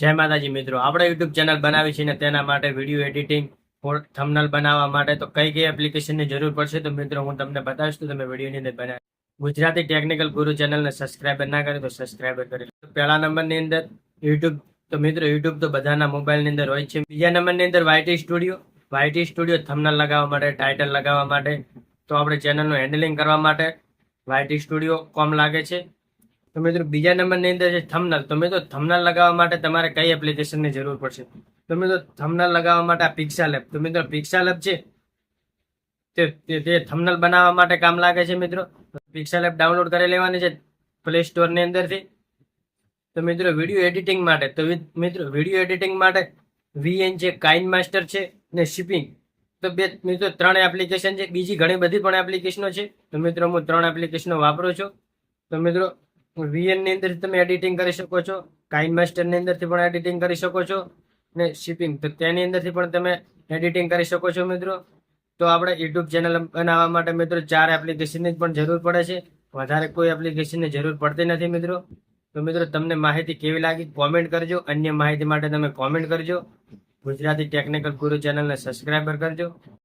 જય માતાજી મિત્રો. આપણે યુટ્યુબ ચેનલ બનાવી છે ને તેના માટે વીડિયો એડિટિંગ થમનલ બનાવવા માટે તો કઈ કઈ એપ્લિકેશનની જરૂર પડશે તો મિત્રો હું તમને બતાવીશ તો તમે વિડીયોની અંદર બનાવી. ગુજરાતી ટેકનિકલ ગુરુ ચેનલને સબસ્ક્રાઈબ ના કરે તો સબસ્ક્રાઈબર કરી પહેલા નંબરની અંદર યુટ્યુબ તો મિત્રો યુટ્યુબ તો બધાના મોબાઈલની અંદર હોય છે. બીજા નંબરની અંદર YT Studio YT Studio thumbnail લગાવવા માટે ટાઇટલ લગાવવા માટે. તો આપણે ચેનલનું હેન્ડલિંગ કરવા માટે વાયટી સ્ટુડિયો કોમ લાગે છે. તો મિત્રો બીજા નંબરની અંદર છે તમે તો મિત્રો થંબનેલ લગાવવા માટે તમારે કઈ એપ્લિકેશનની જરૂર પડશે? તો મિત્રો થંબનેલ લગાવવા માટે આ પિક્સા લેબ તો મિત્રો પિક્સા લેબ છે? તે, તે- તે બનાવવા માટે કામ લાગે છે મિત્રો? પિક્સા લેબ ડાઉનલોડ કરી લેવાની છે પ્લે સ્ટોરની અંદરથી. તો મિત્રો વીડિયો એડિટિંગ માટે, તો મિત્રો વીડિયો એડિટિંગ માટે વીએન છે કાઇન માસ્ટર છે ને શિપિંગ તો બે, મિત્રો ત્રણ એપ્લિકેશન છે. બીજી ઘણી બધી પણ એપ્લિકેશનો છે. તો મિત્રો હું ત્રણ એપ્લિકેશનો વાપરું છું. તો મિત્રો વીએનની અંદર તમે એડિટિંગ કરી શકો છો કાઇન માસ્ટરની અંદરથી પણ એડિટિંગ કરી શકો છો ને શિપિંગ તો તેની અંદરથી પણ તમે એડિટિંગ કરી શકો છો મિત્રો. તો આપણે યુટ્યુબ ચેનલ બનાવવા માટે મિત્રો ચાર એપ્લિકેશનની પણ જરૂર પડે છે. વધારે કોઈ એપ્લિકેશનની જરૂર પડતી નથી મિત્રો. તો મિત્રો તમને માહિતી કેવી લાગી કોમેન્ટ કરજો. અન્ય માહિતી માટે તમે કોમેન્ટ કરજો. ગુજરાતી ટેકનિકલ ગુરુ ચેનલને સબસ્ક્રાઈબર કરજો.